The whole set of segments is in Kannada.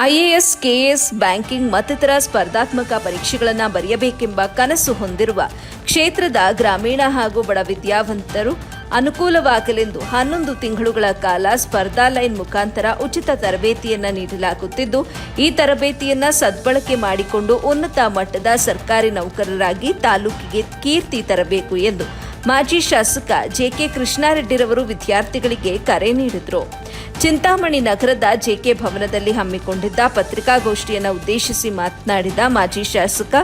ಐಎಎಸ್ ಕೆಎಎಸ್ ಬ್ಯಾಂಕಿಂಗ್ ಮತ್ತಿತರ ಸ್ಪರ್ಧಾತ್ಮಕ ಪರೀಕ್ಷೆಗಳನ್ನು ಬರೆಯಬೇಕೆಂಬ ಕನಸು ಹೊಂದಿರುವ ಕ್ಷೇತ್ರದ ಗ್ರಾಮೀಣ ಹಾಗೂ ಬಡ ವಿದ್ಯಾವಂತರು ಅನುಕೂಲವಾಗಲೆಂದು ಹನ್ನೊಂದು ತಿಂಗಳುಗಳ ಕಾಲ ಸ್ಪರ್ಧಾ ಲೈನ್ ಮುಖಾಂತರ ಉಚಿತ ತರಬೇತಿಯನ್ನ ನೀಡಲಾಗುತ್ತಿದ್ದು, ಈ ತರಬೇತಿಯನ್ನ ಸದ್ಬಳಕೆ ಮಾಡಿಕೊಂಡು ಉನ್ನತ ಮಟ್ಟದ ಸರ್ಕಾರಿ ನೌಕರರಾಗಿ ತಾಲೂಕಿಗೆ ಕೀರ್ತಿ ತರಬೇಕು ಎಂದು ಮಾಜಿ ಶಾಸಕ ಜೆಕೆ ಕೃಷ್ಣಾರೆಡ್ಡಿರವರು ವಿದ್ಯಾರ್ಥಿಗಳಿಗೆ ಕರೆ ನೀಡಿದರು. ಚಿಂತಾಮಣಿ ನಗರದ ಜೆಕೆ ಭವನದಲ್ಲಿ ಹಮ್ಮಿಕೊಂಡಿದ್ದ ಪತ್ರಿಕಾಗೋಷ್ಠಿಯನ್ನು ಉದ್ದೇಶಿಸಿ ಮಾತನಾಡಿದ ಮಾಜಿ ಶಾಸಕ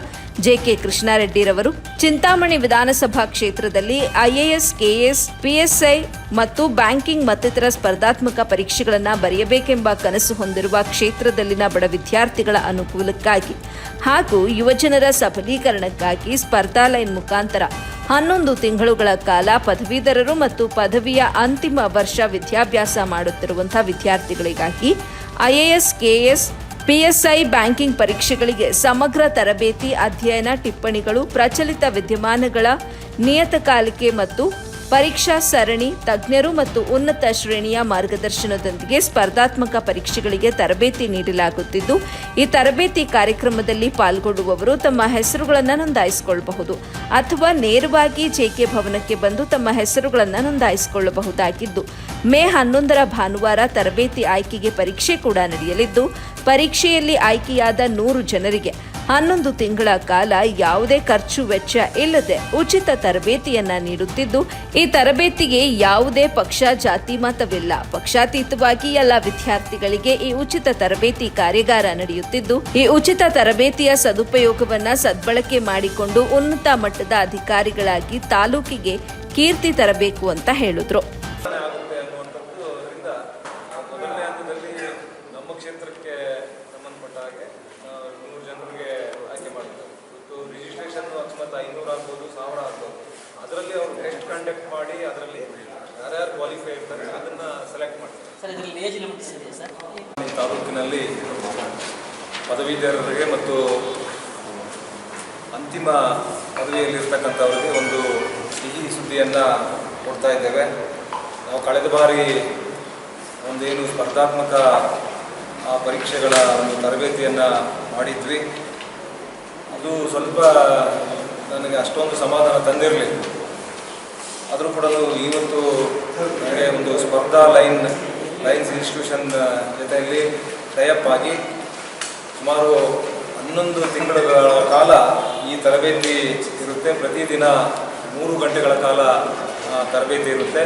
ಜೆಕೆ ಕೃಷ್ಣಾರೆಡ್ಡಿರವರು, ಚಿಂತಾಮಣಿ ವಿಧಾನಸಭಾ ಕ್ಷೇತ್ರದಲ್ಲಿ ಐಎಎಸ್, ಕೆಎಸ್, ಪಿಎಸ್ಐ ಮತ್ತು ಬ್ಯಾಂಕಿಂಗ್ ಮತ್ತಿತರ ಸ್ಪರ್ಧಾತ್ಮಕ ಪರೀಕ್ಷೆಗಳನ್ನು ಬರೆಯಬೇಕೆಂಬ ಕನಸು ಹೊಂದಿರುವ ಕ್ಷೇತ್ರದಲ್ಲಿನ ಬಡ ವಿದ್ಯಾರ್ಥಿಗಳ ಅನುಕೂಲಕ್ಕಾಗಿ ಹಾಗೂ ಯುವಜನರ ಸಬಲೀಕರಣಕ್ಕಾಗಿ ಸ್ಪರ್ಧಾ ಲೈನ್ ಮುಖಾಂತರ ಹನ್ನೊಂದು ತಿಂಗಳುಗಳ ಕಾಲ ಪದವೀಧರರು ಮತ್ತು ಪದವಿಯ ಅಂತಿಮ ವರ್ಷ ವಿದ್ಯಾಭ್ಯಾಸ ಮಾಡುತ್ತಿರುವಂತಹ ವಿದ್ಯಾರ್ಥಿಗಳಿಗಾಗಿ ಐಎಎಸ್ ಕೆಎಸ್ ಪಿಎಸ್ಐ ಬ್ಯಾಂಕಿಂಗ್ ಪರೀಕ್ಷೆಗಳಿಗೆ ಸಮಗ್ರ ತರಬೇತಿ ಅಧ್ಯಯನ ಟಿಪ್ಪಣಿಗಳು, ಪ್ರಚಲಿತ ವಿದ್ಯಮಾನಗಳ ನಿಯತಕಾಲಿಕೆ ಮತ್ತು ಪರೀಕ್ಷಾ ಸರಣಿ, ತಜ್ಞರು ಮತ್ತು ಉನ್ನತ ಶ್ರೇಣಿಯ ಮಾರ್ಗದರ್ಶನದೊಂದಿಗೆ ಸ್ಪರ್ಧಾತ್ಮಕ ಪರೀಕ್ಷೆಗಳಿಗೆ ತರಬೇತಿ ನೀಡಲಾಗುತ್ತಿದ್ದು, ಈ ತರಬೇತಿ ಕಾರ್ಯಕ್ರಮದಲ್ಲಿ ಪಾಲ್ಗೊಳ್ಳುವವರು ತಮ್ಮ ಹೆಸರುಗಳನ್ನು ನೋಂದಾಯಿಸಿಕೊಳ್ಳಬಹುದು ಅಥವಾ ನೇರವಾಗಿ ಜೆಕೆ ಭವನಕ್ಕೆ ಬಂದು ತಮ್ಮ ಹೆಸರುಗಳನ್ನು ನೋಂದಾಯಿಸಿಕೊಳ್ಳಬಹುದಾಗಿದ್ದು, ಮೇ ಹನ್ನೊಂದರ ಭಾನುವಾರ ತರಬೇತಿ ಆಯ್ಕೆಗೆ ಪರೀಕ್ಷೆ ಕೂಡ ನಡೆಯಲಿದ್ದು, ಪರೀಕ್ಷೆಯಲ್ಲಿ ಆಯ್ಕೆಯಾದ ನೂರು ಜನರಿಗೆ ಹನ್ನೊಂದು ತಿಂಗಳ ಕಾಲ ಯಾವುದೇ ಖರ್ಚು ವೆಚ್ಚ ಇಲ್ಲದೆ ಉಚಿತ ತರಬೇತಿಯನ್ನ ನೀಡುತ್ತಿದ್ದು, ಈ ತರಬೇತಿಗೆ ಯಾವುದೇ ಪಕ್ಷ, ಜಾತಿ ಮತವಿಲ್ಲ. ಪಕ್ಷಾತೀತವಾಗಿ ಎಲ್ಲ ವಿದ್ಯಾರ್ಥಿಗಳಿಗೆ ಈ ಉಚಿತ ತರಬೇತಿ ಕಾರ್ಯಾಗಾರ ನಡೆಯುತ್ತಿದ್ದು, ಈ ಉಚಿತ ತರಬೇತಿಯ ಸದುಪಯೋಗವನ್ನ ಸದ್ಬಳಕೆ ಮಾಡಿಕೊಂಡು ಉನ್ನತ ಮಟ್ಟದ ಅಧಿಕಾರಿಗಳಾಗಿ ತಾಲೂಕಿಗೆ ಕೀರ್ತಿ ತರಬೇಕು ಅಂತ ಹೇಳಿದ್ರು ಆಗುತ್ತೆ ಅನ್ನುವಂಥದ್ದು ಅದರಿಂದ ಮೊದಲನೇ ಹಂತದಲ್ಲಿ ನಮ್ಮ ಕ್ಷೇತ್ರಕ್ಕೆ ಸಂಬಂಧಪಟ್ಟ ಹಾಗೆ ಆ, ನೂರು ಜನರಿಗೆ ಆಯ್ಕೆ ಮಾಡ್ತಾರೆ ಇವತ್ತು ರಿಜಿಸ್ಟ್ರೇಷನ್ ಅಕಸ್ಮಾತ್ ಐನೂರು ಆಗ್ಬೋದು ಸಾವಿರ ಆಗ್ಬೋದು ಅದರಲ್ಲಿ ಅವರು ಟೆಸ್ಟ್ ಕಂಡಕ್ಟ್ ಮಾಡಿ ಅದರಲ್ಲಿ ಯಾರ್ಯಾರು ಕ್ವಾಲಿಫೈ ಇರ್ತಾರೆ ಅದನ್ನ ಸೆಲೆಕ್ಟ್ ಮಾಡ್ತಾರೆ ಸರ್ ಇದರಲ್ಲಿ ಏಜ್ ಲಿಮಿಟ್ಸ್ ಇದೆಯಾ ಸರ್? ಈ ತಾಲೂಕಿನಲ್ಲಿ ಪದವೀಧರರಿಗೆ ಮತ್ತು ಅಂತಿಮ ಪದವಿಯಲ್ಲಿರ್ತಕ್ಕಂಥವರಿಗೆ ಒಂದು ಸಿಹಿ ಸುದ್ದಿಯನ್ನು ಕೊಡ್ತಾ ಇದ್ದೇವೆ. ನಾವು ಕಳೆದ ಬಾರಿ ಒಂದೇನು ಸ್ಪರ್ಧಾತ್ಮಕ ಆ, ಪರೀಕ್ಷೆಗಳ ಒಂದು ತರಬೇತಿಯನ್ನು ಮಾಡಿದ್ವಿ. ಅದು ಸ್ವಲ್ಪ ನನಗೆ ಅಷ್ಟೊಂದು ಸಮಾಧಾನ ತಂದಿರಲಿಲ್ಲ. ಆದರೂ ಕೂಡ ಇವತ್ತು ನನಗೆ ಒಂದು ಸ್ಪರ್ಧಾ ಲೈನ್, ಲೈನ್ಸ್ ಇನ್ಸ್ಟಿಟ್ಯೂಷನ್ ಜೊತೆಯಲ್ಲಿ ಟೈಅಪ್ ಆಗಿ ಸುಮಾರು ಹನ್ನೊಂದು ತಿಂಗಳುಗಳ ಕಾಲ ಈ ತರಬೇತಿ ಇರುತ್ತೆ. ಪ್ರತಿದಿನ ಮೂರು ಗಂಟೆಗಳ ಕಾಲ ತರಬೇತಿ ಇರುತ್ತೆ.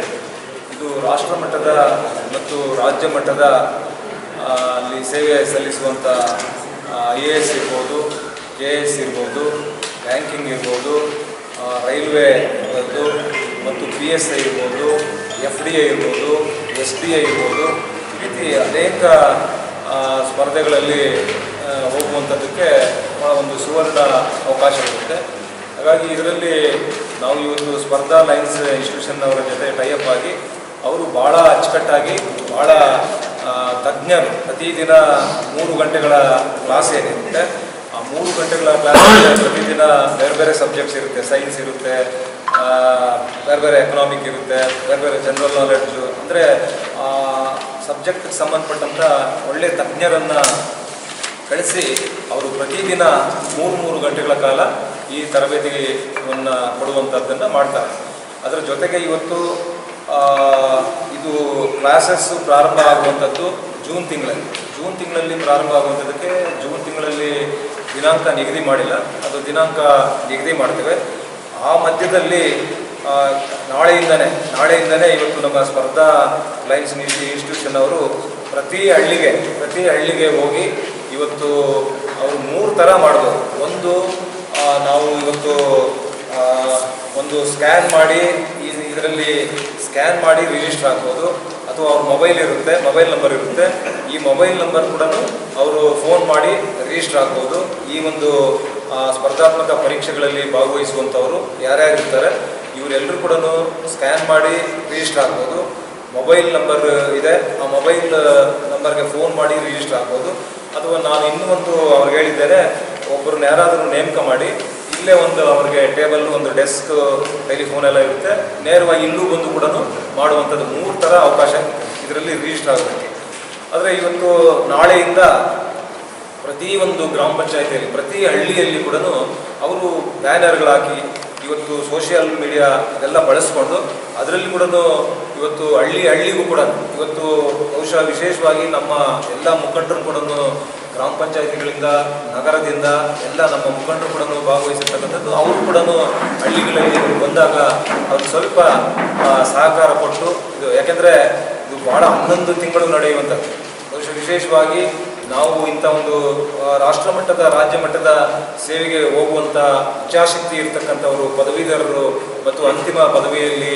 ಇದು ರಾಷ್ಟ್ರ ಮಟ್ಟದ ಮತ್ತು ರಾಜ್ಯ ಮಟ್ಟದ ಅಲ್ಲಿ ಸೇವೆ ಸಲ್ಲಿಸುವಂಥ ಐ ಎ ಎಸ್ ಇರ್ಬೋದು ಕೆ ಎಸ್ ಇರ್ಬೋದು, ಬ್ಯಾಂಕಿಂಗ್ ಇರ್ಬೋದು ರೈಲ್ವೆ ಇರ್ಬೋದು ಮತ್ತು ಪಿ ಎಸ್ ಐ ಇರ್ಬೋದು ಎಫ್ ಡಿ ಐ ಇರ್ಬೋದು ಎಸ್ ಡಿ ಐ ಇರ್ಬೋದು, ಈ ರೀತಿ ಅನೇಕ ಸ್ಪರ್ಧೆಗಳಲ್ಲಿ ಹೋಗುವಂಥದ್ದಕ್ಕೆ ಭಾಳ ಒಂದು ಸುವರ್ಣ ಅವಕಾಶ ಇರುತ್ತೆ. ಹಾಗಾಗಿ ಇದರಲ್ಲಿ ನಾವು ಈ ಒಂದು ಸ್ಪರ್ಧಾ ಲೈನ್ಸ್ ಇನ್ಸ್ಟಿಟ್ಯೂಷನ್ ಅವರ ಜೊತೆ ಟೈಅಪ್ ಆಗಿ, ಅವರು ಭಾಳ ಅಚ್ಚುಕಟ್ಟಾಗಿ ಭಾಳ ತಜ್ಞರು ಪ್ರತಿದಿನ ಮೂರು ಗಂಟೆಗಳ ಕ್ಲಾಸ್ ಏನಿರುತ್ತೆ ಮೂರು ಗಂಟೆಗಳ ಕ್ಲಾಸ್ ಪ್ರತಿದಿನ ಬೇರೆ ಬೇರೆ ಸಬ್ಜೆಕ್ಟ್ಸ್ ಇರುತ್ತೆ. ಸೈನ್ಸ್ ಇರುತ್ತೆ ಬೇರೆ ಬೇರೆ ಎಕನಾಮಿಕ್ ಇರುತ್ತೆ, ಬೇರೆ ಬೇರೆ ಜನರಲ್ ನಾಲೆಡ್ಜು ಅಂದರೆ ಸಬ್ಜೆಕ್ಟ್ಗೆ ಸಂಬಂಧಪಟ್ಟಂಥ ಒಳ್ಳೆಯ ತಜ್ಞರನ್ನು ಕಳಿಸಿ ಅವರು ಪ್ರತಿದಿನ ಮೂರು ಮೂರು ಗಂಟೆಗಳ ಕಾಲ ಈ ತರಬೇತಿಯನ್ನು ಕೊಡುವಂಥದ್ದನ್ನು ಮಾಡ್ತಾರೆ. ಅದರ ಜೊತೆಗೆ ಇವತ್ತು ಇದು ಕ್ಲಾಸಸ್ಸು ಪ್ರಾರಂಭ ಆಗುವಂಥದ್ದು ಜೂನ್ ತಿಂಗಳಲ್ಲಿ. ಜೂನ್ ತಿಂಗಳಲ್ಲಿ ಪ್ರಾರಂಭ ಆಗುವಂಥದ್ದಕ್ಕೆ ದಿನಾಂಕ ನಿಗದಿ ಮಾಡಿಲ್ಲ. ಅದು ದಿನಾಂಕ ನಿಗದಿ ಮಾಡ್ತೇವೆ. ಆ ಮಧ್ಯದಲ್ಲಿ ನಾಳೆಯಿಂದನೇ ನಾಳೆಯಿಂದನೇ ಇವತ್ತು ನಮ್ಮ ಸ್ಪರ್ಧಾ ಲೈನ್ಸ್ ಇನ್ಸ್ಟಿಟ್ಯೂಷನ್ ಅವರು ಪ್ರತಿ ಹಳ್ಳಿಗೆ ಪ್ರತಿ ಹಳ್ಳಿಗೆ ಹೋಗಿ ಇವತ್ತು ಅವರು ಮೂರು ಥರ ಮಾಡ್ಬೋದು. ಒಂದು ನಾವು ಇವತ್ತು ಒಂದು ಸ್ಕ್ಯಾನ್ ಮಾಡಿ ಇದರಲ್ಲಿ ಸ್ಕ್ಯಾನ್ ಮಾಡಿ ರಿಜಿಸ್ಟರ್ ಆಗ್ಬೋದು. ಅಥವಾ ಅವ್ರ ಮೊಬೈಲ್ ಇರುತ್ತೆ ಮೊಬೈಲ್ ನಂಬರ್ ಇರುತ್ತೆ, ಈ ಮೊಬೈಲ್ ನಂಬರ್ ಕೂಡ ಅವರು ಫೋನ್ ಮಾಡಿ ರಿಜಿಸ್ಟರ್ ಆಗ್ಬೋದು. ಈ ಒಂದು ಸ್ಪರ್ಧಾತ್ಮಕ ಪರೀಕ್ಷೆಗಳಲ್ಲಿ ಭಾಗವಹಿಸುವಂಥವರು ಯಾರ್ಯಾರು ಇರ್ತಾರೆ ಇವರೆಲ್ಲರೂ ಕೂಡ ಸ್ಕ್ಯಾನ್ ಮಾಡಿ ರಿಜಿಸ್ಟರ್ ಆಗ್ಬೋದು. ಮೊಬೈಲ್ ನಂಬರ್ ಇದೆ, ಆ ಮೊಬೈಲ್ ನಂಬರ್ಗೆ ಫೋನ್ ಮಾಡಿ ರಿಜಿಸ್ಟರ್ ಆಗ್ಬೋದು. ಅಥವಾ ನಾನು ಇನ್ನೂ ಒಂದು ಅವ್ರಿಗೆ ಹೇಳಿದ್ದೇನೆ ಒಬ್ಬರನ್ನ ಯಾರಾದರೂ ನೇಮಕ ಮಾಡಿ ಇಲ್ಲೇ ಒಂದು ಅವ್ರಿಗೆ ಟೇಬಲ್, ಒಂದು ಡೆಸ್ಕ್, ಟೆಲಿಫೋನ್ ಎಲ್ಲ ಇರುತ್ತೆ. ನೇರವಾಗಿ ಇಲ್ಲೂ ಬಂದು ಕೂಡ ಮಾಡುವಂಥದ್ದು. ಮೂರು ಥರ ಅವಕಾಶ ಇದರಲ್ಲಿ ರಿಜಿಸ್ಟರ್ ಆಗುತ್ತೆ. ಆದರೆ ಇವತ್ತು ನಾಳೆಯಿಂದ ಪ್ರತಿ ಒಂದು ಗ್ರಾಮ ಪಂಚಾಯತಿಯಲ್ಲಿ, ಪ್ರತಿ ಹಳ್ಳಿಯಲ್ಲಿ ಕೂಡ ಅವರು ಬ್ಯಾನರ್ಗಳಾಕಿ ಇವತ್ತು ಸೋಷಿಯಲ್ ಮೀಡಿಯಾ ಇದೆಲ್ಲ ಬಳಸ್ಕೊಂಡು ಅದರಲ್ಲಿ ಕೂಡ ಇವತ್ತು ಹಳ್ಳಿ ಹಳ್ಳಿಗೂ ಕೂಡ ಇವತ್ತು ಬಹುಶಃ ವಿಶೇಷವಾಗಿ ನಮ್ಮ ಎಲ್ಲ ಮುಖಂಡರು ಕೂಡ ಗ್ರಾಮ ಪಂಚಾಯತಿಗಳಿಂದ, ನಗರದಿಂದ ಎಲ್ಲ ನಮ್ಮ ಮುಖಂಡರು ಕೂಡ ಭಾಗವಹಿಸಿರ್ತಕ್ಕಂಥದ್ದು. ಅವರು ಕೂಡ ಹಳ್ಳಿಗಳಲ್ಲಿ ಬಂದಾಗ ಅವ್ರು ಸ್ವಲ್ಪ ಸಹಕಾರ ಕೊಟ್ಟು, ಇದು ಯಾಕೆಂದರೆ ಇದು ಭಾಳ ಹನ್ನೊಂದು ತಿಂಗಳು ನಡೆಯುವಂಥದ್ದು. ಬಹುಶಃ ವಿಶೇಷವಾಗಿ ನಾವು ಇಂಥ ಒಂದು ರಾಷ್ಟ್ರ ಮಟ್ಟದ, ರಾಜ್ಯ ಮಟ್ಟದ ಸೇವೆಗೆ ಹೋಗುವಂಥ ಇಚ್ಛಾಶಕ್ತಿ ಇರ್ತಕ್ಕಂಥವರು, ಪದವೀಧರರು ಮತ್ತು ಅಂತಿಮ ಪದವಿಯಲ್ಲಿ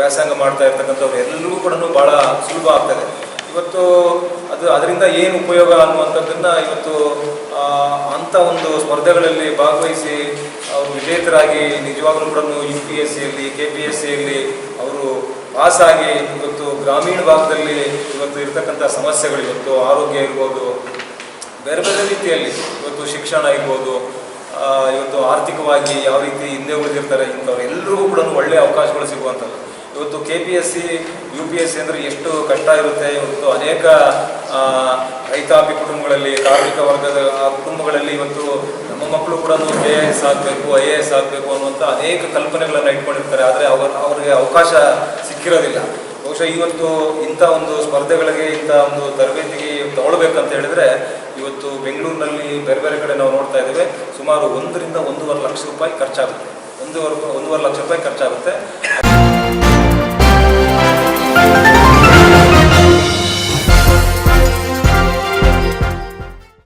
ವ್ಯಾಸಂಗ ಮಾಡ್ತಾ ಇರ್ತಕ್ಕಂಥವ್ರು ಎಲ್ಲರಿಗೂ ಕೂಡ ಭಾಳ ಸುಲಭ ಆಗ್ತದೆ. ಇವತ್ತು ಅದು ಅದರಿಂದ ಏನು ಉಪಯೋಗ ಅನ್ನುವಂಥದ್ದನ್ನು ಇವತ್ತು ಅಂಥ ಒಂದು ಸ್ಪರ್ಧೆಗಳಲ್ಲಿ ಭಾಗವಹಿಸಿ ಅವರು ವಿಜೇತರಾಗಿ ನಿಜವಾಗ್ಲೂ ಕೂಡ ಯು ಪಿ ಎಸ್ ಸಿಯಲ್ಲಿ ಕೆ ಪಿ ಎಸ್ ಸಿಯಲ್ಲಿ ಅವರು ಪಾಸಾಗಿ ಇವತ್ತು ಗ್ರಾಮೀಣ ಭಾಗದಲ್ಲಿ ಇವತ್ತು ಇರ್ತಕ್ಕಂಥ ಸಮಸ್ಯೆಗಳು ಇವತ್ತು ಆರೋಗ್ಯ ಇರ್ಬೋದು, ಬೇರೆ ಬೇರೆ ರೀತಿಯಲ್ಲಿ ಇವತ್ತು ಶಿಕ್ಷಣ ಇರ್ಬೋದು ಇವತ್ತು ಆರ್ಥಿಕವಾಗಿ ಯಾವ ರೀತಿ ಹಿಂದೆ ಉಳಿದಿರ್ತಾರೆ ಇಂಥವ್ರು ಎಲ್ರಿಗೂ ಕೂಡ ಒಳ್ಳೆಯ ಅವಕಾಶಗಳು ಸಿಗುವಂಥದ್ದು. ಇವತ್ತು K P S C U P S C ಅಂದರೆ ಎಷ್ಟು ಕಷ್ಟ ಇರುತ್ತೆ, ಇವತ್ತು ಅನೇಕ ರೈತಾಪಿ ಕುಟುಂಬಗಳಲ್ಲಿ, ಕಾರ್ಮಿಕ ವರ್ಗದ ಕುಟುಂಬಗಳಲ್ಲಿ ಇವತ್ತು ನಮ್ಮ ಮಕ್ಕಳು ಕೂಡ ಕೆ ಎ ಎಸ್ ಆಗಬೇಕು ಐ ಎ ಎಸ್ ಆಗಬೇಕು ಅನ್ನುವಂಥ ಅನೇಕ ಕಲ್ಪನೆಗಳನ್ನು ಇಟ್ಕೊಂಡಿರ್ತಾರೆ. ಆದರೆ ಅವರ, ಅವರಿಗೆ ಅವಕಾಶ ಸಿಕ್ಕಿರೋದಿಲ್ಲ. ಬಹುಶಃ ಇವತ್ತು ಇಂಥ ಒಂದು ಸ್ಪರ್ಧೆಗಳಿಗೆ, ಇಂಥ ಒಂದು ತರಬೇತಿಗೆ ತಗೊಳ್ಬೇಕಂತ ಹೇಳಿದ್ರೆ ಇವತ್ತು ಬೆಂಗಳೂರಿನಲ್ಲಿ ಬೇರೆ ಬೇರೆ ಕಡೆ ನಾವು ನೋಡ್ತಾ ಇದ್ದೇವೆ, ಸುಮಾರು ಒಂದರಿಂದ ಒಂದೂವರೆ ಲಕ್ಷ ರೂಪಾಯಿ ಖರ್ಚಾಗುತ್ತೆ. ಒಂದೂವರೆ ಒಂದೂವರೆ ಲಕ್ಷ ರೂಪಾಯಿ ಖರ್ಚಾಗುತ್ತೆ.